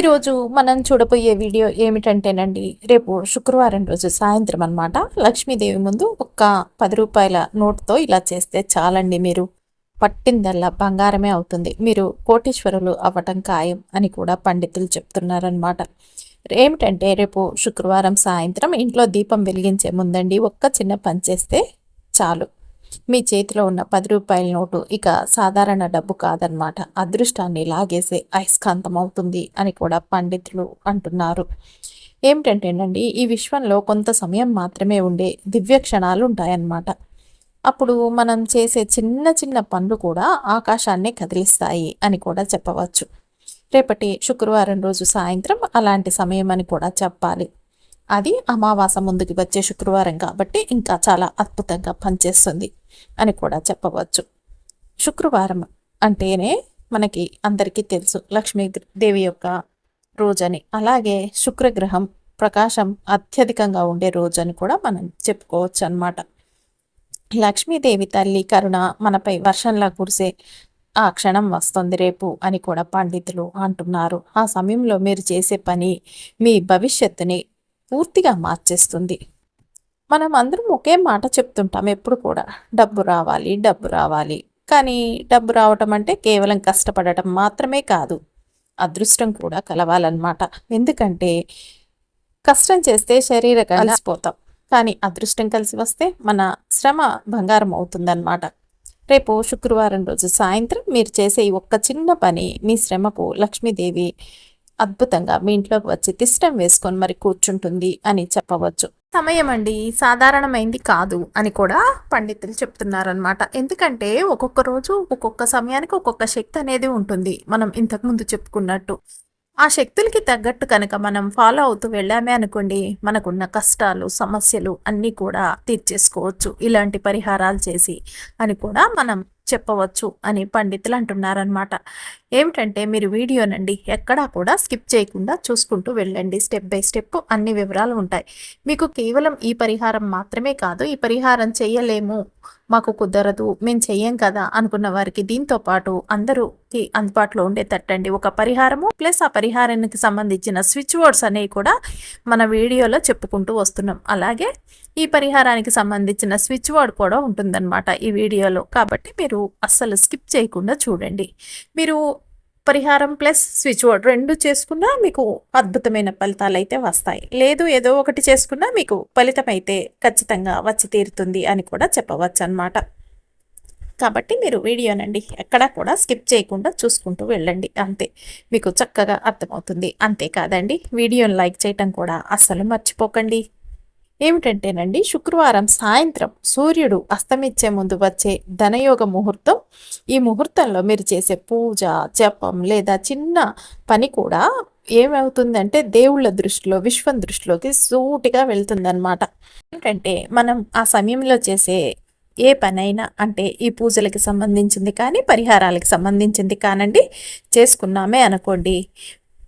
ఈరోజు మనం చూడబోయే వీడియో ఏమిటంటేనండి రేపు శుక్రవారం రోజు సాయంత్రం అనమాట లక్ష్మీదేవి ముందు ఒక్క పది రూపాయల నోట్తో ఇలా చేస్తే చాలండి మీరు. పట్టిందల్లా బంగారమే అవుతుంది. మీరు కోటీశ్వరులు అవ్వటం ఖాయం అని కూడా పండితులు చెప్తున్నారనమాట ఏమిటంటే రేపు శుక్రవారం సాయంత్రం ఇంట్లో దీపం వెలిగించే ముందండి ఒక్క చిన్న పని చేస్తే చాలు. మీ చేతిలో ఉన్న పది రూపాయల నోటు ఇక సాధారణ డబ్బు కాదనమాట అదృష్టాన్ని లాగేసే అయస్కాంతం అవుతుంది అని కూడా పండితులు అంటున్నారు. ఏమిటంటేనండి ఈ విశ్వంలో కొంత సమయం మాత్రమే ఉండే దివ్య క్షణాలు ఉంటాయన్నమాట అప్పుడు మనం చేసే చిన్న చిన్న పనులు కూడా ఆకాశాన్ని కదిలిస్తాయి అని కూడా చెప్పవచ్చు. రేపటి శుక్రవారం రోజు సాయంత్రం అలాంటి సమయం అని కూడా చెప్పాలి. అది అమావాస ముందుకి వచ్చే శుక్రవారం కాబట్టి ఇంకా చాలా అద్భుతంగా పనిచేస్తుంది. అని కూడా చెప్పవచ్చు. శుక్రవారం అంటేనే మనకి అందరికీ తెలుసు లక్ష్మీదేవి యొక్క రోజని. అలాగే శుక్రగ్రహం ప్రకాశం అత్యధికంగా ఉండే రోజు అని కూడా మనం చెప్పుకోవచ్చు అనమాట లక్ష్మీదేవి తల్లి కరుణ మనపై వర్షంలా కురిసే ఆ క్షణం వస్తుంది రేపు అని కూడా పండితులు అంటున్నారు. ఆ సమయంలో మీరు చేసే పని మీ భవిష్యత్తుని పూర్తిగా మార్చేస్తుంది. మనం అందరం ఒకే మాట చెప్తుంటాం ఎప్పుడు కూడా. డబ్బు రావాలి డబ్బు రావాలి. కానీ డబ్బు రావటం అంటే కేవలం కష్టపడటం మాత్రమే కాదు. అదృష్టం కూడా కలవాలన్నమాట. ఎందుకంటే కష్టం చేస్తే శరీర కలిసిపోతాం. కానీ అదృష్టం కలిసి వస్తే మన శ్రమ బంగారం అవుతుందన్నమాట. రేపు శుక్రవారం రోజు సాయంత్రం మీరు చేసే ఈ ఒక్క చిన్న పని మీ శ్రమకు లక్ష్మీదేవి అద్భుతంగా మీ ఇంట్లోకి వచ్చి తిష్టం వేసుకొని మరి కూర్చుంటుంది అని చెప్పవచ్చు. సమయం అండి సాధారణమైంది కాదు అని కూడా పండితులు చెప్తున్నారనమాట ఎందుకంటే ఒక్కొక్క రోజు ఒక్కొక్క సమయానికి ఒక్కొక్క శక్తి అనేది ఉంటుంది. మనం ఇంతకుముందు చెప్పుకున్నట్టు. ఆ శక్తులకి తగ్గట్టు కనుక మనం ఫాలో అవుతూ వెళ్ళామే అనుకోండి మనకున్న కష్టాలు సమస్యలు అన్నీ కూడా తీర్చేసుకోవచ్చు. ఇలాంటి పరిహారాలు చేసి అని కూడా మనం చెప్పవచ్చు అని పండితులు అంటున్నారనమాట ఏమిటంటే మీరు వీడియోనండి ఎక్కడా కూడా స్కిప్ చేయకుండా చూసుకుంటూ వెళ్ళండి. స్టెప్ బై స్టెప్ అన్ని వివరాలు ఉంటాయి. మీకు కేవలం ఈ పరిహారం మాత్రమే కాదు ఈ పరిహారం చేయలేము మాకు కుదరదు మేము చెయ్యం కదా అనుకున్న వారికి దీంతో పాటు అందరూకి అందుబాటులో ఉండేటట్టండి ఒక పరిహారము ప్లస్ ఆ పరిహారానికి సంబంధించిన స్విచ్ వర్డ్స్ అనేవి కూడా మన వీడియోలో చెప్పుకుంటూ వస్తున్నాం. అలాగే ఈ పరిహారానికి సంబంధించిన స్విచ్ వర్డ్ కూడా ఉంటుందన్నమాట ఈ వీడియోలో. కాబట్టి మీరు అస్సలు స్కిప్ చేయకుండా చూడండి. మీరు పరిహారం ప్లస్ స్విచ్ బోర్డ్ రెండు చేసుకున్నా మీకు అద్భుతమైన ఫలితాలు అయితే వస్తాయి. లేదు ఏదో ఒకటి చేసుకున్నా మీకు ఫలితం అయితే ఖచ్చితంగా వచ్చి తీరుతుంది అని కూడా చెప్పవచ్చు అనమాట కాబట్టి మీరు వీడియోనండి ఎక్కడా కూడా స్కిప్ చేయకుండా చూసుకుంటూ వెళ్ళండి. అంతే. మీకు చక్కగా అర్థమవుతుంది. అంతేకాదండి వీడియోని లైక్ చేయటం కూడా అస్సలు మర్చిపోకండి. ఏమిటంటేనండి శుక్రవారం సాయంత్రం సూర్యుడు అస్తమిచ్చే ముందు వచ్చే ధనయోగ ముహూర్తం. ఈ ముహూర్తంలో మీరు చేసే పూజ జపం లేదా చిన్న పని కూడా ఏమవుతుందంటే దేవుళ్ళ దృష్టిలో విశ్వం దృష్టిలోకి సూటిగా వెళ్తుందన్నమాట. ఏంటంటే మనం ఆ సమయంలో చేసే ఏ పనైనా అంటే ఈ పూజలకి సంబంధించింది కానీ పరిహారాలకి సంబంధించింది కానండి చేసుకున్నామే అనుకోండి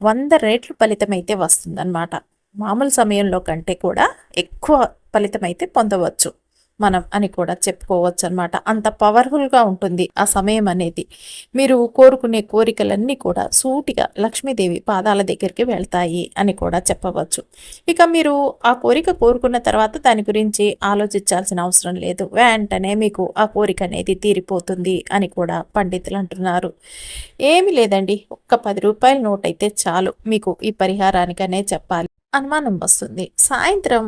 వంద రేట్లు ఫలితం అయితే వస్తుందన్నమాట. మామూలు సమయంలో కంటే కూడా ఎక్కువ ఫలితం అయితే పొందవచ్చు మనం అని కూడా చెప్పుకోవచ్చు అనమాట అంత పవర్ఫుల్గా ఉంటుంది ఆ సమయం అనేది. మీరు కోరుకునే కోరికలన్నీ కూడా సూటిగా లక్ష్మీదేవి పాదాల దగ్గరికి వెళ్తాయి అని కూడా చెప్పవచ్చు. ఇక మీరు ఆ కోరిక కోరుకున్న తర్వాత దాని గురించి ఆలోచించాల్సిన అవసరం లేదు. వెంటనే మీకు ఆ కోరిక అనేది తీరిపోతుంది అని కూడా పండితులు అంటున్నారు. ఏమి లేదండి. ఒక్క పది రూపాయల నోట్ అయితే చాలు. మీకు ఈ పరిహారానికనే చెప్పాలి. అనుమానం వస్తుంది. సాయంత్రం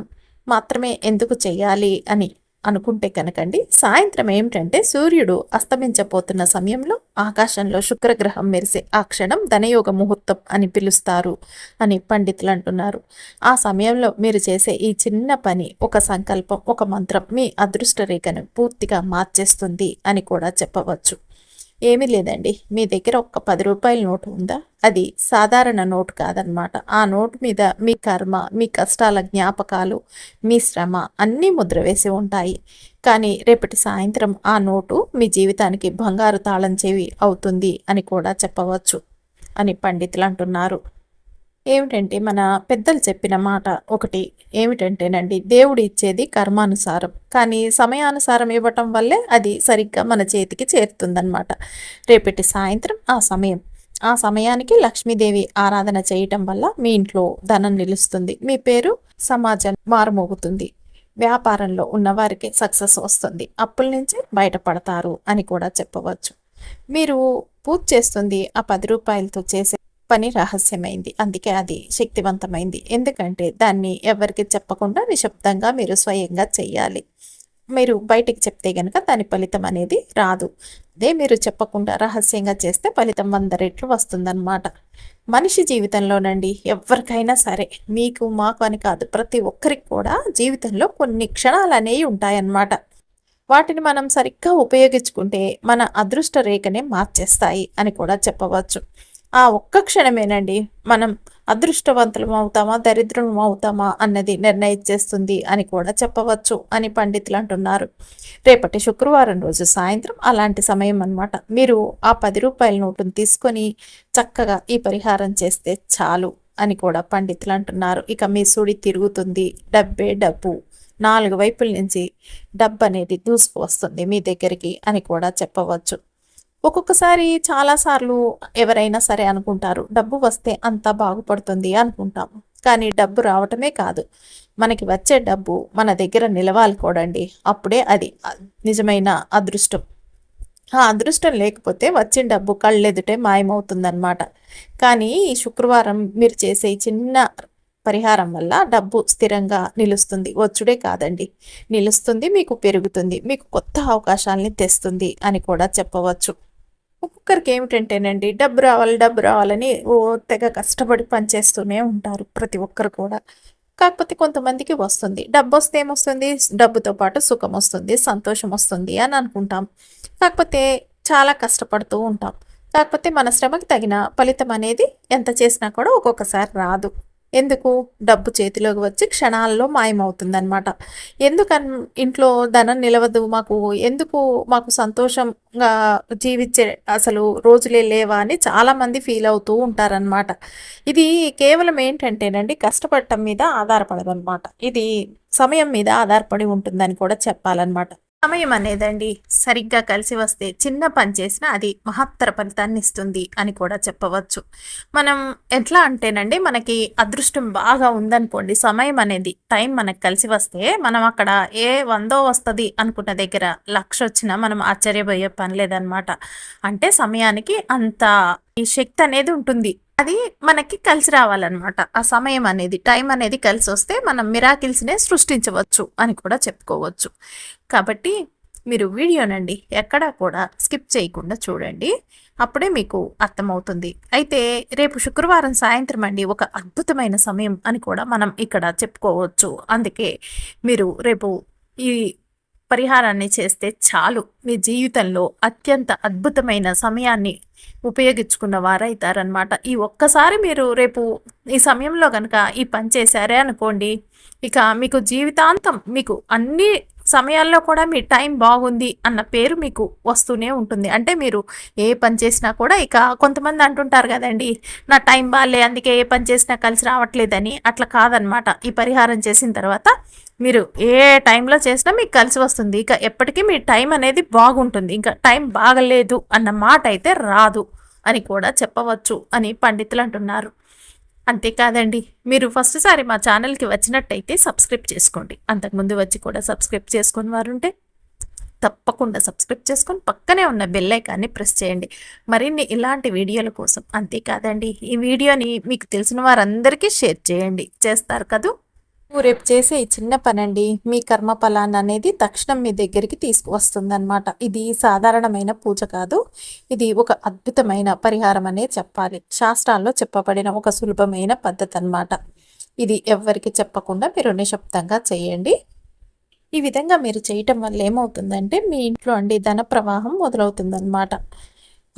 మాత్రమే ఎందుకు చేయాలి అని అనుకుంటే కనుకండి. సాయంత్రం ఏమిటంటే సూర్యుడు అస్తమించబోతున్న సమయంలో ఆకాశంలో శుక్రగ్రహం మెరిసే ఆ క్షణం ధనయోగ ముహూర్తం అని పిలుస్తారు అని పండితులు అంటున్నారు. ఆ సమయంలో మీరు చేసే ఈ చిన్న పని ఒక సంకల్పం ఒక మంత్రం మీ అదృష్ట రేఖను పూర్తిగా మార్చేస్తుంది అని కూడా చెప్పవచ్చు. ఏమీ లేదండి. మీ దగ్గర ఒక్క పది రూపాయల నోటు ఉందా? అది సాధారణ నోటు కాదనమాట. ఆ నోటు మీద మీ కర్మ మీ కష్టాల జ్ఞాపకాలు మీ శ్రమ అన్నీ ముద్ర వేసి ఉంటాయి. కానీ రేపటి సాయంత్రం ఆ నోటు మీ జీవితానికి బంగారు తాళం చెవి అవుతుంది అని కూడా చెప్పవచ్చు అని పండితులు అంటున్నారు. ఏమిటంటే మన పెద్దలు చెప్పిన మాట ఒకటి ఏమిటంటేనండి దేవుడు ఇచ్చేది కర్మానుసారం. కానీ సమయానుసారం ఇవ్వటం వల్లే అది సరిగ్గా మన చేతికి చేరుతుందన్నమాట. రేపటి సాయంత్రం ఆ సమయం. ఆ సమయానికి లక్ష్మీదేవి ఆరాధన చేయటం వల్ల మీ ఇంట్లో ధనం నిలుస్తుంది. మీ పేరు సమాజం మారుమోగుతుంది. వ్యాపారంలో ఉన్నవారికి సక్సెస్ వస్తుంది. అప్పుల నుంచి బయటపడతారు అని కూడా చెప్పవచ్చు. మీరు పూజ చేస్తుంది ఆ పది రూపాయలతో చేసే పని రహస్యమైంది. అందుకే అది శక్తివంతమైంది. ఎందుకంటే దాన్ని ఎవరికి చెప్పకుండా నిశ్శబ్దంగా మీరు స్వయంగా చెయ్యాలి. మీరు బయటికి చెప్తే గనక దాని ఫలితం అనేది రాదు. అదే మీరు చెప్పకుండా రహస్యంగా చేస్తే ఫలితం వంద రెట్లు వస్తుందన్నమాట. మనిషి జీవితంలోనండి ఎవరికైనా సరే మీకు మాకు అని కాదు ప్రతి ఒక్కరికి కూడా జీవితంలో కొన్ని క్షణాలు అనేవి ఉంటాయన్నమాట. వాటిని మనం సరిగ్గా ఉపయోగించుకుంటే మన అదృష్ట రేఖనే మార్చేస్తాయి అని కూడా చెప్పవచ్చు. ఆ ఒక్క క్షణమేనండి మనం అదృష్టవంతులం అవుతామా దరిద్రం అవుతామా అన్నది నిర్ణయించేస్తుంది అని కూడా చెప్పవచ్చు అని పండితులు అంటున్నారు. రేపటి శుక్రవారం రోజు సాయంత్రం అలాంటి సమయం అనమాట మీరు ఆ పది రూపాయల నోటును తీసుకొని చక్కగా ఈ పరిహారం చేస్తే చాలు అని కూడా పండితులు అంటున్నారు. ఇక మీ సుడి తిరుగుతుంది డబ్బే డబ్బు. నాలుగు వైపుల నుంచి డబ్బు అనేది దూసుకు వస్తుంది మీ దగ్గరికి అని కూడా చెప్పవచ్చు. ఒక్కొక్కసారి చాలాసార్లు ఎవరైనా సరే అనుకుంటారు డబ్బు వస్తే అంతా బాగుపడుతుంది అనుకుంటాము కానీ డబ్బు రావటమే కాదు. మనకి వచ్చే డబ్బు మన దగ్గర నిలవాలి అప్పుడే అది నిజమైన అదృష్టం. ఆ అదృష్టం లేకపోతే వచ్చిన డబ్బు కళ్ళెదుటే మాయమవుతుందన్నమాట. కానీ ఈ శుక్రవారం మీరు చేసే చిన్న పరిహారం వల్ల డబ్బు స్థిరంగా నిలుస్తుంది. వచ్చుడే కాదండి. నిలుస్తుంది మీకు పెరుగుతుంది మీకు కొత్త అవకాశాలని తెస్తుంది అని కూడా చెప్పవచ్చు. ఒక్కొక్కరికి ఏమిటంటేనండి డబ్బు రావాలి డబ్బు రావాలని ఓ తెగ కష్టపడి పనిచేస్తూనే ఉంటారు ప్రతి ఒక్కరు కూడా. కాకపోతే కొంతమందికి వస్తుంది. డబ్బు వస్తే ఏమొస్తుంది? డబ్బుతో పాటు సుఖం వస్తుంది సంతోషం వస్తుంది అని అనుకుంటాం. కాకపోతే చాలా కష్టపడుతూ ఉంటాం. కాకపోతే మన శ్రమకి తగిన ఫలితం అనేది ఎంత చేసినా కూడా ఒక్కొక్కసారి రాదు. ఎందుకు? డబ్బు చేతిలోకి వచ్చి క్షణాల్లో మాయమవుతుందనమాట ఎందుకన్ ఇంట్లో ధనం నిలవదు మాకు. ఎందుకు మాకు సంతోషంగా జీవించే అసలు రోజులే లేవా అని చాలామంది ఫీల్ అవుతూ ఉంటారనమాట ఇది కేవలం ఏంటంటేనండి కష్టపడటం మీద ఆధారపడదనమాట ఇది సమయం మీద ఆధారపడి ఉంటుందని కూడా చెప్పాలన్నమాట. సమయం అనేదండి. సరిగ్గా కలిసి వస్తే చిన్న పని చేసినా అది మహత్తర ఫలితాన్ని ఇస్తుంది అని కూడా చెప్పవచ్చు. మనం ఎట్లా అంటేనండి మనకి అదృష్టం బాగా ఉందనుకోండి సమయం అనేది టైం మనకు కలిసి వస్తే మనం అక్కడ ఏ వందో వస్తుంది అనుకున్న దగ్గర లక్ష వచ్చినా మనం ఆశ్చర్యపోయే పని లేదనమాట. అంటే సమయానికి అంత ఈ శక్తి అనేది ఉంటుంది. అది మనకి కలిసి రావాలన్నమాట. ఆ సమయం అనేది టైం అనేది కలిసి వస్తే మనం మిరాకిల్స్నే సృష్టించవచ్చు అని కూడా చెప్పుకోవచ్చు. కాబట్టి మీరు వీడియోనండి ఎక్కడా కూడా స్కిప్ చేయకుండా చూడండి. అప్పుడే మీకు అర్థమవుతుంది. అయితే రేపు శుక్రవారం సాయంత్రం అండి ఒక అద్భుతమైన సమయం అని కూడా మనం ఇక్కడ చెప్పుకోవచ్చు. అందుకే మీరు రేపు ఈ పరిహారాన్ని చేస్తే చాలు. మీ జీవితంలో అత్యంత అద్భుతమైన సమయాన్ని ఉపయోగించుకున్న వారైతారనమాట ఈ ఒక్కసారి మీరు రేపు ఈ సమయంలో కనుక ఈ పని చేశారే అనుకోండి ఇక మీకు జీవితాంతం మీకు అన్ని సమయాల్లో కూడా మీ టైం బాగుంది అన్న పేరు మీకు వస్తూనే ఉంటుంది. అంటే మీరు ఏ పని చేసినా కూడా ఇక కొంతమంది అంటుంటారు కదండి నా టైం బాగాలే అందుకే ఏ పని చేసినా కలిసి రావట్లేదని. అట్లా కాదనమాట ఈ పరిహారం చేసిన తర్వాత మీరు ఏ టైంలో చేసినా మీకు కలిసి వస్తుంది. ఇక ఎప్పటికీ మీ టైం అనేది బాగుంటుంది. ఇంకా టైం బాగలేదు అన్న మాట అయితే రాదు అని కూడా చెప్పవచ్చు అని పండితులు అంటున్నారు. అంతేకాదండి మీరు ఫస్ట్ సారి మా ఛానల్కి వచ్చినట్టయితే సబ్స్క్రైబ్ చేసుకోండి. అంతకుముందు వచ్చి కూడా సబ్స్క్రైబ్ చేసుకుని వారు ఉంటే తప్పకుండా సబ్స్క్రైబ్ చేసుకొని పక్కనే ఉన్న బెల్ ఐకాన్ని ప్రెస్ చేయండి. మరిన్ని ఇలాంటి వీడియోల కోసం అంతేకాదండి ఈ వీడియోని మీకు తెలిసిన వారందరికీ షేర్ చేయండి. చేస్తారు కదూ? రేపు చేసే ఈ చిన్న పనండి మీ కర్మ ఫలాన్ని అనేది తక్షణం మీ దగ్గరికి తీసుకువస్తుందన్నమాట. ఇది సాధారణమైన పూజ కాదు. ఇది ఒక అద్భుతమైన పరిహారం అనే చెప్పాలి. శాస్త్రాల్లో చెప్పబడిన ఒక సులభమైన పద్ధతి అనమాట ఇది ఎవరికి చెప్పకుండా మీరు నిశ్శబ్దంగా చేయండి. ఈ విధంగా మీరు చేయటం వల్ల ఏమవుతుందంటే మీ ఇంట్లో అండి ధన ప్రవాహం మొదలవుతుందన్నమాట.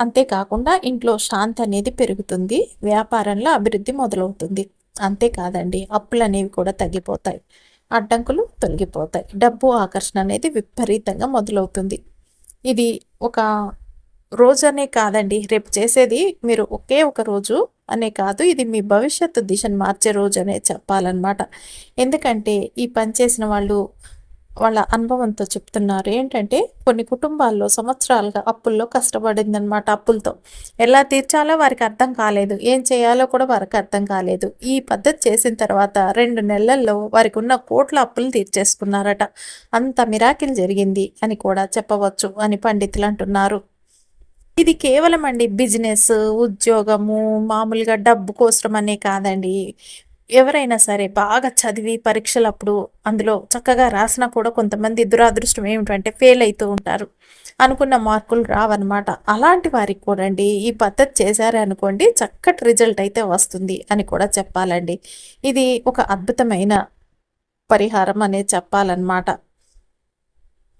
అంతేకాకుండా ఇంట్లో శాంతి అనేది పెరుగుతుంది. వ్యాపారంలో అభివృద్ధి మొదలవుతుంది. అంతేకాదండి అప్పులు అనేవి కూడా తగ్గిపోతాయి. అడ్డంకులు తొలగిపోతాయి. డబ్బు ఆకర్షణ అనేది విపరీతంగా మొదలవుతుంది. ఇది ఒక రోజు అనే కాదండి రేపు చేసేది మీరు ఒకే ఒక రోజు అనే కాదు ఇది మీ భవిష్యత్తు దిశను మార్చే రోజు అనే చెప్పాలన్నమాట. ఎందుకంటే ఈ పని చేసిన వాళ్ళు వాళ్ళ అనుభవంతో చెప్తున్నారు. ఏంటంటే కొన్ని కుటుంబాల్లో సంవత్సరాలుగా అప్పుల్లో కష్టపడిందనమాట అప్పులతో. ఎలా తీర్చాలో వారికి అర్థం కాలేదు. ఏం చేయాలో కూడా వారికి అర్థం కాలేదు. ఈ పద్ధతి చేసిన తర్వాత రెండు నెలల్లో వారికి ఉన్న కోట్ల అప్పులు తీర్చేసుకున్నారట. అంత మిరాకిల్ జరిగింది అని కూడా చెప్పవచ్చు అని పండితులు అంటున్నారు. ఇది కేవలం అండి బిజినెస్ ఉద్యోగము మామూలుగా డబ్బు కోసం అనే కాదండి. ఎవరైనా సరే బాగా చదివి పరీక్షలప్పుడు అందులో చక్కగా రాసినా కూడా కొంతమంది దురాదృష్టం ఏమిటంటే ఫెయిల్ అవుతూ ఉంటారు. అనుకున్న మార్కులు రావన్నమాట. అలాంటి వారికి కూడా అండి ఈ పద్ధతి చేశారే అనుకోండి చక్కటి రిజల్ట్ అయితే వస్తుంది అని కూడా చెప్పాలండి. ఇది ఒక అద్భుతమైన పరిహారం అనేది చెప్పాలన్నమాట.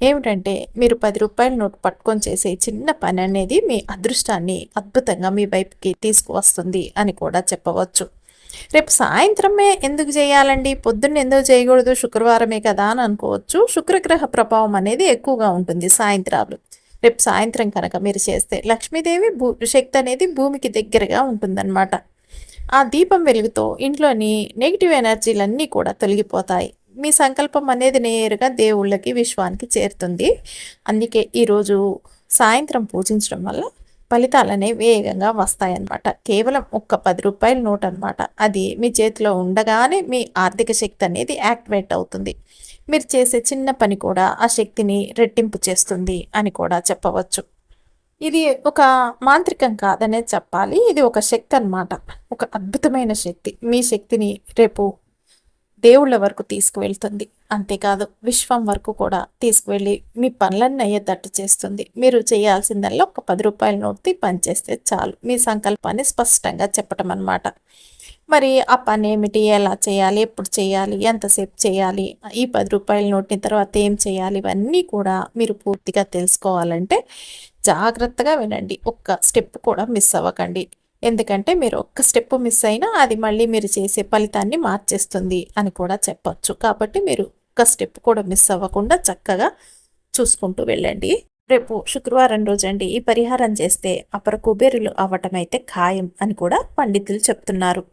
ఏమిటంటే మీరు పది రూపాయల నోటు పట్టుకొని చేసే చిన్న పని అనేది మీ అదృష్టాన్ని అద్భుతంగా మీ వైపుకి తీసుకువస్తుంది అని కూడా చెప్పవచ్చు. రేపు సాయంత్రమే ఎందుకు చేయాలండి? పొద్దున్న ఎందుకు చేయకూడదు? శుక్రవారమే కదా అని అనుకోవచ్చు. శుక్రగ్రహ ప్రభావం అనేది ఎక్కువగా ఉంటుంది సాయంత్రాలు. రేపు సాయంత్రం కనుక మీరు చేస్తే లక్ష్మీదేవి భూ శక్తి అనేది భూమికి దగ్గరగా ఉంటుందన్నమాట. ఆ దీపం వెలుగుతో ఇంట్లోని నెగిటివ్ ఎనర్జీలన్నీ కూడా తొలగిపోతాయి. మీ సంకల్పం అనేది నేరుగా దేవుళ్ళకి విశ్వానికి చేరుతుంది. అందుకే ఈరోజు సాయంత్రం పూజించడం వల్ల ఫలితాలు అనేవి వేగంగా వస్తాయన్నమాట. కేవలం ఒక్క పది రూపాయల నోట్ అనమాట అది మీ చేతిలో ఉండగానే మీ ఆర్థిక శక్తి అనేది యాక్టివేట్ అవుతుంది. మీరు చేసే చిన్న పని కూడా ఆ శక్తిని రెట్టింపు చేస్తుంది అని కూడా చెప్పవచ్చు. ఇది ఒక మాంత్రికం కాదనే చెప్పాలి. ఇది ఒక శక్తి అనమాట ఒక అద్భుతమైన శక్తి. మీ శక్తిని రేపు దేవుళ్ళ వరకు తీసుకువెళ్తుంది. అంతేకాదు విశ్వం వరకు కూడా తీసుకువెళ్ళి మీ పనులన్నీ అయ్యేటట్టు చేస్తుంది. మీరు చేయాల్సిందల్లా ఒక పది రూపాయల నోట్ పనిచేస్తే చాలు. మీ సంకల్పాన్ని స్పష్టంగా చెప్పటం అనమాట మరి ఆ పని ఏమిటి? ఎలా చేయాలి? ఎప్పుడు చేయాలి? ఎంతసేపు చేయాలి? ఈ పది రూపాయల నోట్ని తర్వాత ఏం చేయాలి? ఇవన్నీ కూడా మీరు పూర్తిగా తెలుసుకోవాలంటే జాగ్రత్తగా వినండి. ఒక్క స్టెప్ కూడా మిస్ అవ్వకండి. ఎందుకంటే మీరు ఒక్క స్టెప్ మిస్ అయినా అది మళ్ళీ మీరు చేసే ఫలితాన్ని మార్చేస్తుంది అని కూడా చెప్పచ్చు. కాబట్టి మీరు ఒక్క స్టెప్ కూడా మిస్ అవ్వకుండా చక్కగా చూసుకుంటూ వెళ్ళండి. రేపు శుక్రవారం రోజండి. ఈ పరిహారం చేస్తే అపర కుబేరులు అవ్వటం అయితే ఖాయం అని కూడా పండితులు చెప్తున్నారు.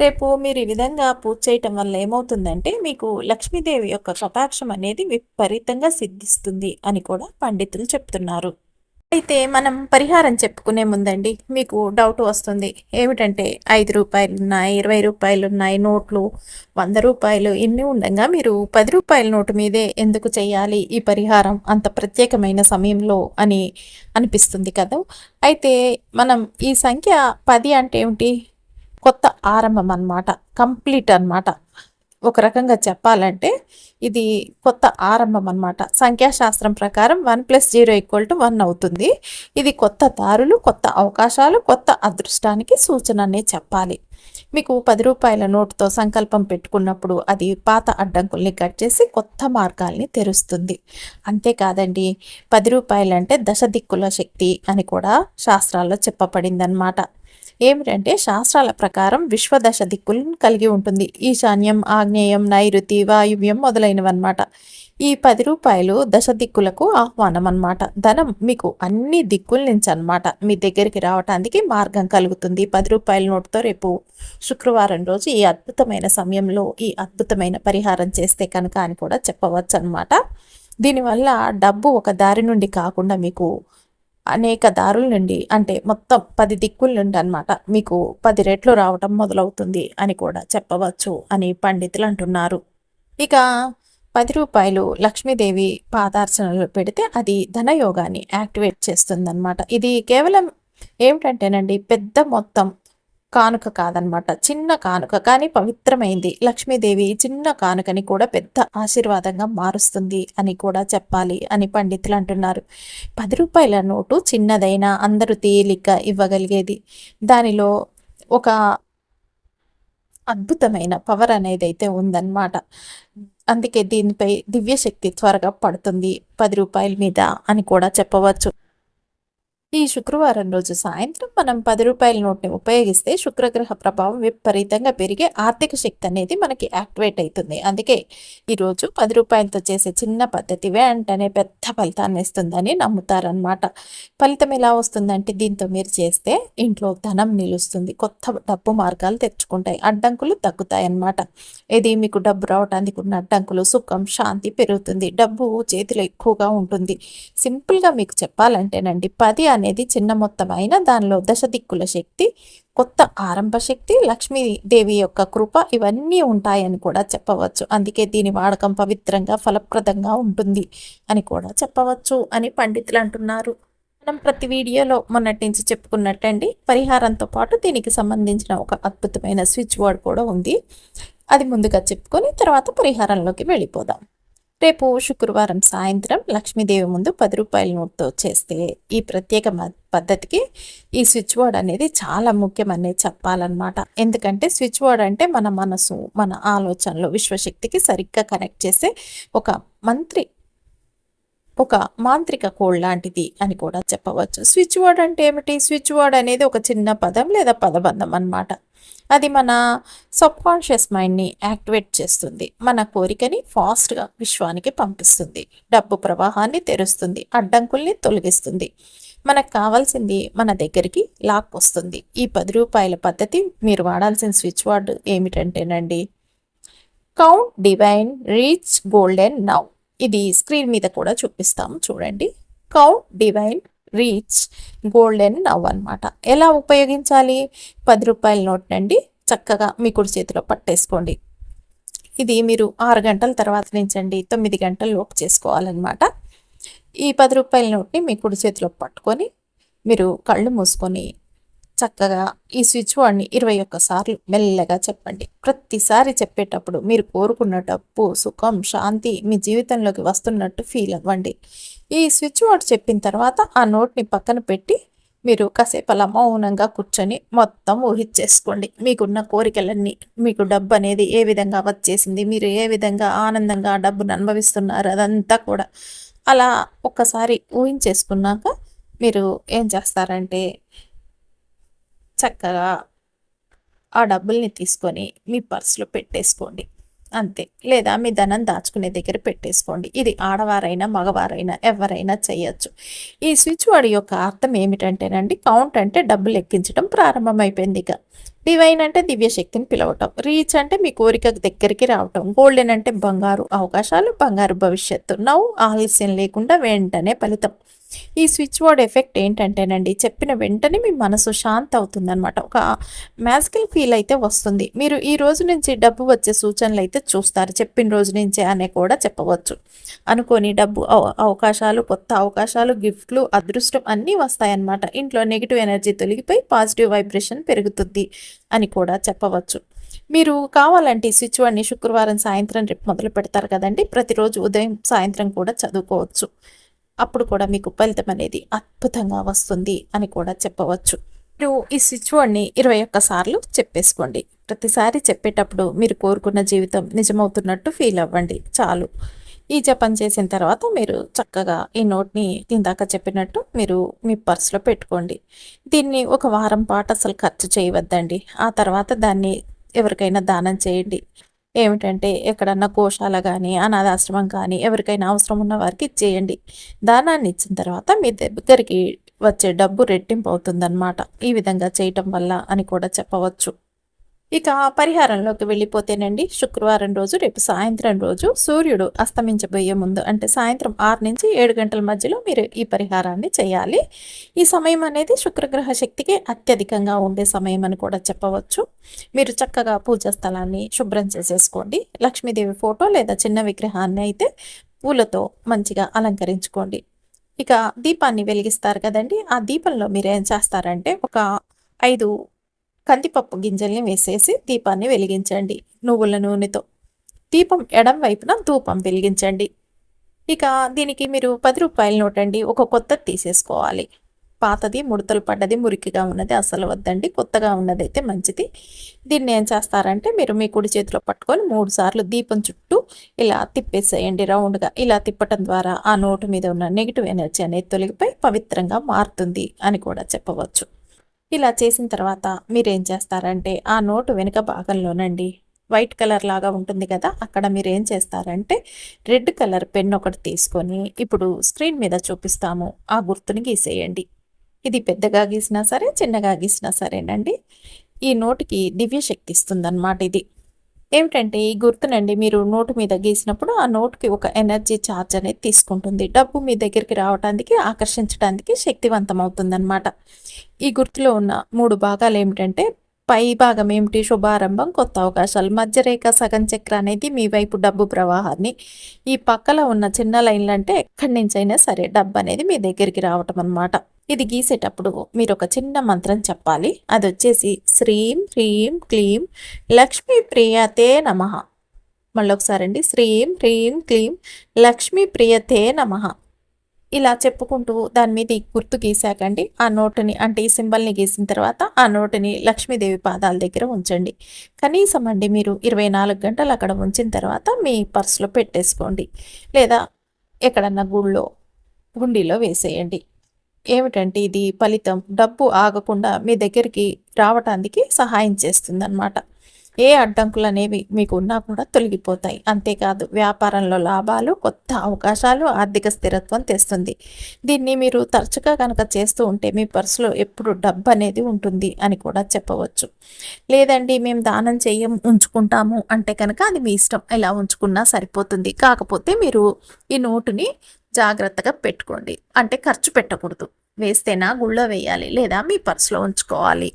రేపు మీరు ఈ విధంగా పూజ చేయటం వల్ల ఏమవుతుందంటే మీకు లక్ష్మీదేవి యొక్క కటాక్షం అనేది విపరీతంగా సిద్ధిస్తుంది అని కూడా పండితులు చెప్తున్నారు. అయితే మనం పరిహారం చెప్పుకునే ముందండి మీకు డౌట్ వస్తుంది. ఏమిటంటే ఐదు రూపాయలు ఉన్నాయి ఇరవై రూపాయలు ఉన్నాయి నోట్లు వంద రూపాయలు ఇన్ని ఉండగా మీరు పది రూపాయల నోటు మీదే ఎందుకు చేయాలి ఈ పరిహారం అంత ప్రత్యేకమైన సమయంలో అని అనిపిస్తుంది కదా. అయితే మనం ఈ సంఖ్య పది అంటే ఏమిటి? కొత్త ఆరంభం అన్నమాట కంప్లీట్ అనమాట ఒక రకంగా చెప్పాలంటే ఇది కొత్త ఆరంభం అనమాట సంఖ్యాశాస్త్రం ప్రకారం one plus zero equal to one అవుతుంది. ఇది కొత్త దారులు కొత్త అవకాశాలు కొత్త అదృష్టానికి సూచన అనే చెప్పాలి. మీకు పది రూపాయల నోటుతో సంకల్పం పెట్టుకున్నప్పుడు అది పాత అడ్డంకుల్ని కట్ చేసి కొత్త మార్గాల్ని తెరుస్తుంది. అంతేకాదండి పది రూపాయలంటే దశ దిక్కుల శక్తి అని కూడా శాస్త్రాల్లో చెప్పబడింది అనమాట ఏమిటంటే శాస్త్రాల ప్రకారం విశ్వదశ దిక్కులను కలిగి ఉంటుంది. ఈశాన్యం ఆగ్నేయం నైరుతి వాయువ్యం మొదలైనవన్నమాట. ఈ పది రూపాయలు దశ దిక్కులకు ఆహ్వానం అనమాట ధనం మీకు అన్ని దిక్కుల నుంచి అనమాట మీ దగ్గరికి రావటానికి మార్గం కలుగుతుంది. పది రూపాయల నోటుతో రేపు శుక్రవారం రోజు ఈ అద్భుతమైన సమయంలో ఈ అద్భుతమైన పరిహారం చేస్తే కనుక అని కూడా చెప్పవచ్చు అనమాట దీనివల్ల డబ్బు ఒక దారి నుండి కాకుండా మీకు అనేక దారుల నుండి అంటే మొత్తం పది దిక్కుల నుండి అనమాట మీకు పది రెట్లు రావటం మొదలవుతుంది అని కూడా చెప్పవచ్చు అని పండితులు అంటున్నారు. ఇక పది రూపాయలు లక్ష్మీదేవి పాదార్చనలు పెడితే అది ధనయోగాన్ని యాక్టివేట్ చేస్తుందన్నమాట. ఇది కేవలం ఏమిటంటేనండి పెద్ద మొత్తం కానుక కాదనమాట. చిన్న కానుక కానీ పవిత్రమైంది. లక్ష్మీదేవి చిన్న కానుకని కూడా పెద్ద ఆశీర్వాదంగా మారుస్తుంది అని కూడా చెప్పాలి అని పండితులు అంటున్నారు. పది రూపాయల నోటు చిన్నదైనా అందరూ తేలిక ఇవ్వగలిగేది. దానిలో ఒక అద్భుతమైన పవర్ అనేది అయితే ఉందన్నమాట. అందుకే దీనిపై దివ్యశక్తి త్వరగా పడుతుంది. పది రూపాయల మీద అని కూడా చెప్పవచ్చు. ఈ శుక్రవారం రోజు సాయంత్రం మనం పది రూపాయల నోట్ని ఉపయోగిస్తే శుక్రగ్రహ ప్రభావం విపరీతంగా పెరిగే ఆర్థిక శక్తి అనేది మనకి యాక్టివేట్ అవుతుంది. అందుకే ఈరోజు పది రూపాయలతో చేసే చిన్న పద్ధతి వెంటనే పెద్ద ఫలితాన్ని ఇస్తుందని నమ్ముతారనమాట ఫలితం ఎలా వస్తుందంటే దీంతో మీరు చేస్తే ఇంట్లో ధనం నిలుస్తుంది. కొత్త డబ్బు మార్గాలు తెచ్చుకుంటాయి. అడ్డంకులు తగ్గుతాయి అన్నమాట ఇది మీకు డబ్బు రావడానికి ఉన్న అడ్డంకులు సుఖం శాంతి పెరుగుతుంది. డబ్బు చేతిలో ఎక్కువగా ఉంటుంది. సింపుల్గా మీకు చెప్పాలంటేనండి పది అనేది చిన్న మొత్తం అయినా దానిలో దశ దిక్కుల శక్తి కొత్త ఆరంభ శక్తి లక్ష్మీదేవి యొక్క కృప ఇవన్నీ ఉంటాయని కూడా చెప్పవచ్చు. అందుకే దీని వాడకం పవిత్రంగా ఫలప్రదంగా ఉంటుంది అని కూడా చెప్పవచ్చు అని పండితులు అంటున్నారు. మనం ప్రతి వీడియోలో మొన్నటి నుంచి చెప్పుకున్నట్టండి పరిహారంతో పాటు దీనికి సంబంధించిన ఒక అద్భుతమైన స్విచ్ బోర్డ్ కూడా ఉంది. అది ముందుగా చెప్పుకొని తర్వాత పరిహారంలోకి వెళ్ళిపోదాం. రేపు శుక్రవారం సాయంత్రం లక్ష్మీదేవి ముందు పది రూపాయల నోట్తో చేస్తే ఈ ప్రత్యేక పద్ధతికి ఈ స్విచ్ బోర్డ్ అనేది చాలా ముఖ్యమనే చెప్పాలన్నమాట. ఎందుకంటే స్విచ్ బోర్డ్ అంటే మన మనసు మన ఆలోచనలు విశ్వశక్తికి సరిగ్గా కనెక్ట్ చేసే ఒక మంత్రి ఒక మాంత్రిక కోడ్ లాంటిది అని కూడా చెప్పవచ్చు. స్విచ్ బోర్డ్ అంటే ఏమిటి? స్విచ్ బోర్డ్ అనేది ఒక చిన్న పదం లేదా పదబంధం అనమాట అది మన సబ్కాన్షియస్ మైండ్ని యాక్టివేట్ చేస్తుంది. మన కోరికని ఫాస్ట్గా విశ్వానికి పంపిస్తుంది. డబ్బు ప్రవాహాన్ని తెరుస్తుంది. అడ్డంకుల్ని తొలగిస్తుంది. మనకు కావాల్సింది మన దగ్గరికి లాక్ వస్తుంది. ఈ పది రూపాయల పద్ధతి మీరు వాడాల్సిన switch board ఏమిటంటేనండి count divine reach golden now. ఇది స్క్రీన్ మీద కూడా చూపిస్తాము. చూడండి. Count divine reach golden now అనమాట ఎలా ఉపయోగించాలి? పది రూపాయల నోట్ నుండి చక్కగా మీ కుడి చేతిలో పట్టేసుకోండి. ఇది మీరు ఆరు గంటల తర్వాత నుంచండి తొమ్మిది గంటల లోపు చేసుకోవాలన్నమాట. ఈ పది రూపాయల నోట్ని మీ కుడి చేతిలో పట్టుకొని మీరు కళ్ళు మూసుకొని చక్కగా ఈ స్విచ్ బోర్డ్ని ఇరవై ఒక్కసార్లు మెల్లగా చెప్పండి. ప్రతిసారి చెప్పేటప్పుడు మీరు కోరుకున్న డబ్బు సుఖం శాంతి మీ జీవితంలోకి వస్తున్నట్టు ఫీల్ అవ్వండి. ఈ స్విచ్ బోర్డ్ చెప్పిన తర్వాత ఆ నోట్ని పక్కన పెట్టి మీరు కాసేపు అలా మౌనంగా కూర్చొని మొత్తం ఊహించేసుకోండి. మీకున్న కోరికలన్నీ మీకు డబ్బు అనేది ఏ విధంగా వచ్చేసింది మీరు ఏ విధంగా ఆనందంగా డబ్బును అనుభవిస్తున్నారు అదంతా కూడా అలా ఒక్కసారి ఊహించేసుకున్నాక మీరు ఏం చేస్తారంటే చక్కగా ఆ డబ్బుల్ని తీసుకొని మీ పర్సులో పెట్టేసుకోండి. అంతే. లేదా మీ ధనం దాచుకునే దగ్గర పెట్టేసుకోండి. ఇది ఆడవారైనా మగవారైనా ఎవరైనా చేయొచ్చు. ఈ స్విచ్ వాడి యొక్క అర్థం ఏమిటంటేనండి కౌంట్ అంటే డబ్బులు ఎక్కించడం ప్రారంభమైపోయింది ఇక. డివైన్ అంటే దివ్యశక్తిని పిలవటం. రీచ్ అంటే మీ కోరిక దగ్గరికి రావటం. గోల్డెన్ అంటే బంగారు అవకాశాలు బంగారు భవిష్యత్తు. నవ్వు ఆలస్యం లేకుండా వెంటనే ఫలితం. ఈ స్విచ్ బోర్డ్ ఎఫెక్ట్ ఏంటంటేనండి చెప్పిన వెంటనే మీ మనసు శాంతి అవుతుందనమాట ఒక మ్యాజికల్ ఫీల్ అయితే వస్తుంది. మీరు ఈ రోజు నుంచి డబ్బు వచ్చే సూచనలు అయితే చూస్తారు. చెప్పిన రోజు నుంచే అనే కూడా చెప్పవచ్చు. అనుకోని డబ్బు అవకాశాలు కొత్త అవకాశాలు గిఫ్ట్లు అదృష్టం అన్నీ వస్తాయన్నమాట. ఇంట్లో నెగిటివ్ ఎనర్జీ తొలగిపోయి పాజిటివ్ వైబ్రేషన్ పెరుగుతుంది అని కూడా చెప్పవచ్చు. మీరు కావాలంటే స్విచ్ వాడిని శుక్రవారం సాయంత్రం రేపు మొదలు పెడతారు కదండి. ప్రతిరోజు ఉదయం సాయంత్రం కూడా చదువుకోవచ్చు. అప్పుడు కూడా మీకు ఫలితం అనేది అద్భుతంగా వస్తుంది అని కూడా చెప్పవచ్చు. మీరు ఈ స్విచ్ బోర్డ్ని ఇరవై ఒక్కసార్లు చెప్పేసుకోండి. ప్రతిసారి చెప్పేటప్పుడు మీరు కోరుకున్న జీవితం నిజమవుతున్నట్టు ఫీల్ అవ్వండి. చాలు. ఈ జపం చేసిన తర్వాత మీరు చక్కగా ఈ నోట్ని ఇందాక చెప్పినట్టు మీరు మీ పర్సులో పెట్టుకోండి. దీన్ని ఒక వారం పాటు అసలు ఖర్చు చేయవద్దండి. ఆ తర్వాత దాన్ని ఎవరికైనా దానం చేయండి. ఏమిటంటే ఎక్కడన్నా కోశాల కానీ అనాథాశ్రమం కానీ ఎవరికైనా అవసరం ఉన్న వారికి ఇచ్చేయండి. దానాన్ని ఇచ్చిన తర్వాత మీ దగ్గరికి వచ్చే డబ్బు రెట్టింపు అవుతుందన్నమాట. ఈ విధంగా చేయటం వల్ల అని కూడా చెప్పవచ్చు. ఇక పరిహారంలోకి వెళ్ళిపోతేనండి శుక్రవారం రోజు రేపు సాయంత్రం రోజు సూర్యుడు అస్తమించబోయే ముందు అంటే సాయంత్రం ఆరు నుంచి ఏడు గంటల మధ్యలో మీరు ఈ పరిహారాన్ని చేయాలి. ఈ సమయం అనేది శుక్రగ్రహ శక్తికి అత్యధికంగా ఉండే సమయం అని కూడా చెప్పవచ్చు. మీరు చక్కగా పూజా స్థలాన్ని శుభ్రం చేసేసుకోండి. లక్ష్మీదేవి ఫోటో లేదా చిన్న విగ్రహాన్ని అయితే పూలతో మంచిగా అలంకరించుకోండి. ఇక దీపాన్ని వెలిగిస్తారు కదండి. ఆ దీపంలో మీరు ఏం చేస్తారంటే ఒక ఐదు కందిపప్పు గింజల్ని వేసేసి దీపాన్ని వెలిగించండి నువ్వుల నూనెతో. దీపం ఎడం వైపున ధూపం వెలిగించండి. ఇక దీనికి మీరు పది రూపాయల నోటండి ఒక కొత్త తీసేసుకోవాలి. పాతది ముడతలు పడ్డది మురికిగా ఉన్నది అసలు వద్దండి కొత్తగా ఉన్నది అయితే మంచిది. దీన్ని ఏం చేస్తారంటే మీరు మీ కుడి చేతిలో పట్టుకొని మూడు సార్లు దీపం చుట్టూ ఇలా తిప్పేసేయండి రౌండ్గా. ఇలా తిప్పటం ద్వారా ఆ నోటు మీద ఉన్న నెగిటివ్ ఎనర్జీ అనేది తొలగిపోయి పవిత్రంగా మారుతుంది అని కూడా చెప్పవచ్చు. ఇలా చేసిన తర్వాత మీరేం చేస్తారంటే ఆ నోటు వెనుక భాగంలోనండి వైట్ కలర్ లాగా ఉంటుంది కదా అక్కడ మీరు ఏం చేస్తారంటే రెడ్ కలర్ పెన్ ఒకటి తీసుకొని ఇప్పుడు స్క్రీన్ మీద చూపిస్తాము ఆ గుర్తుని గీసేయండి. ఇది పెద్దగా గీసినా సరే చిన్నగా గీసినా సరేనండి. ఈ నోటికి దివ్య శక్తి ఇస్తుందన్నమాట ఇది. ఏమిటంటే ఈ గుర్తునండి మీరు నోటు మీద గీసినప్పుడు ఆ నోటుకి ఒక ఎనర్జీ ఛార్జ్ అనేది తీసుకుంటుంది. డబ్బు మీ దగ్గరికి రావడానికి ఆకర్షించడానికి శక్తివంతం అవుతుందన్నమాట ఈ గుర్తులో ఉన్న మూడు భాగాలు ఏమిటంటే పై భాగం ఏమిటి? శుభారంభం కొత్త అవకాశాలు. మధ్యరేఖ సగం చక్ర అనేది మీ వైపు డబ్బు ప్రవాహాన్ని. ఈ పక్కలో ఉన్న చిన్న లైన్లు అంటే ఎక్కడి నుంచైనా సరే డబ్బు అనేది మీ దగ్గరికి రావటం అనమాట ఇది గీసేటప్పుడు మీరు ఒక చిన్న మంత్రం చెప్పాలి. అది వచ్చేసి శ్రీం హ్రీం క్లీం లక్ష్మీ ప్రియతే నమ. మళ్ళీ ఒకసారి అండి శ్రీం హ్రీం క్లీం లక్ష్మీ ప్రియతే నమ. ఇలా చెప్పుకుంటూ దాని మీద ఈ గుర్తు గీసాకండి. ఆ నోటుని అంటే ఈ సింబల్ని గీసిన తర్వాత ఆ నోటుని లక్ష్మీదేవి పాదాల దగ్గర ఉంచండి. కనీసం అండి మీరు ఇరవై నాలుగు గంటలు అక్కడ ఉంచిన తర్వాత మీ పర్సులో పెట్టేసుకోండి. లేదా ఎక్కడన్నా గుళ్ళో గుండీలో వేసేయండి. ఏమిటంటే ఇది ఫలితం డబ్బు ఆగకుండా మీ దగ్గరికి రావటానికి సహాయం చేస్తుందన్నమాట. ఏ అడ్డంకులు అనేవి మీకు ఉన్నా కూడా తొలగిపోతాయి. అంతేకాదు వ్యాపారంలో లాభాలు కొత్త అవకాశాలు ఆర్థిక స్థిరత్వం తెస్తుంది. దీన్ని మీరు తరచుగా కనుక చేస్తూ ఉంటే మీ పర్సులో ఎప్పుడు డబ్బు అనేది ఉంటుంది అని కూడా చెప్పవచ్చు. లేదండి మేము దానం చేయం ఉంచుకుంటాము అంటే కనుక అది మీ ఇష్టం. ఎలా ఉంచుకున్నా సరిపోతుంది. కాకపోతే మీరు ఈ నోటుని జాగ్రత్తగా పెట్టుకోండి. అంటే ఖర్చు పెట్టకూడదు. వేస్తేనా గుళ్ళో వేయాలి లేదా మీ పర్సులో ఉంచుకోవాలి.